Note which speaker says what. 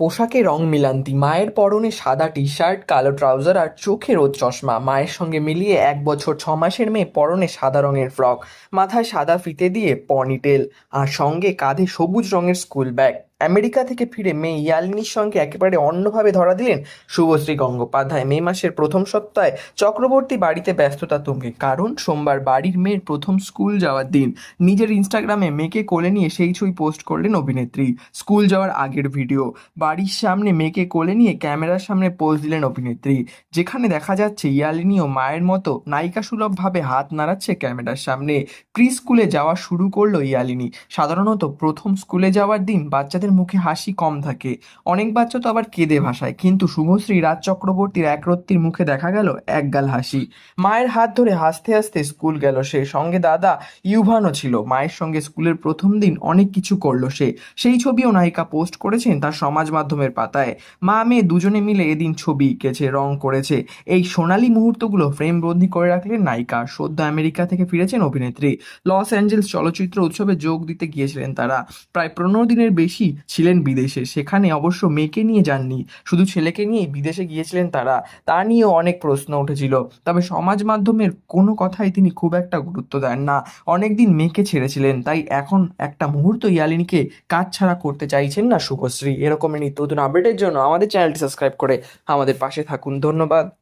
Speaker 1: পোশাকে রং মিলান্তি, মায়ের পরনে সাদা টি শার্ট কালো ট্রাউজার আর চোখে রোদ চশমা। মায়ের সঙ্গে মিলিয়ে এক বছর ছ মাসের মেয়ে পরনে সাদা রঙের ফ্রক, মাথায় সাদা ফিতে দিয়ে পনিটেল আর সঙ্গে কাঁধে সবুজ রঙের স্কুল ব্যাগ। আমেরিকা থেকে ফিরে মেয়ে ইয়ালিনীর সঙ্গে একেবারে অন্যভাবে ধরা দিলেন শুভশ্রী গঙ্গোপাধ্যায়। মে মাসের প্রথম সপ্তাহে চক্রবর্তী বাড়িতে ব্যস্ততা তুঙ্গে, কারণ সোমবার বাড়ির মেয়ের প্রথম স্কুল যাওয়ার দিন নিজের ইনস্টাগ্রামে মেয়েকে কোলে নিয়ে সেই ছবি পোস্ট করলেন অভিনেত্রী। স্কুল যাওয়ার আগের ভিডিও, বাড়ির সামনে মেয়েকে কোলে নিয়ে ক্যামেরার সামনে পোজ দিলেন অভিনেত্রী, যেখানে দেখা যাচ্ছে ইয়ালিনী ও মায়ের মতো নায়িকা সুলভভাবে হাত নাড়াচ্ছে ক্যামেরার সামনে। প্রি স্কুলে যাওয়া শুরু করল ইয়ালিনী। সাধারণত প্রথম স্কুলে যাওয়ার দিন বাচ্চাদের মুখে হাসি কম থাকে। অনেক বাচ্চা তো আবার কেঁদে ভাসায়। কিন্তু শুভশ্রী রাজ চক্রবর্তীর একরত্তির মুখে দেখা গেল একগাল হাসি। মায়ের হাত ধরে হাসতে হাসতে স্কুল গেল সে। সঙ্গে দাদা ইউভানও ছিল। মায়ের সঙ্গে স্কুলের প্রথম দিন অনেক কিছু করল সে। সেই ছবিও নায়িকা পোস্ট করেছেন তার সমাজ মাধ্যমের পাতায়। মা মেয়ে দুজনে মিলে এদিন ছবি এঁকেছে, রং করেছে। এই সোনালী মুহূর্তগুলো ফ্রেমবন্দি করে রাখলেন নায়িকা। সদ্য আমেরিকা থেকে ফিরেছেন অভিনেত্রী। লস অ্যাঞ্জেলস চলচ্চিত্র উৎসবে যোগ দিতে গিয়েছিলেন তারা। প্রায় পনেরো দিনের বেশি ছিলেন বিদেশে। সেখানে অবশ্য মেয়েকে নিয়ে যাননি। শুধু ছেলেকে নিয়েই বিদেশে গিয়েছিলেন তারা। তা নিয়েও অনেক প্রশ্ন উঠেছিল। তবে সমাজ মাধ্যমের কোনো কথাই তিনি খুব একটা গুরুত্ব দেন না। অনেকদিন মেয়েকে ছেড়েছিলেন। তাই এখন একটা মুহূর্ত ইয়ালিনীকে কাজ ছাড়া করতে চাইছেন না শুভশ্রী। এরকমই নিত্য নতুন আপডেটের জন্য আমাদের চ্যানেলটি সাবস্ক্রাইব করে আমাদের পাশে থাকুন। ধন্যবাদ।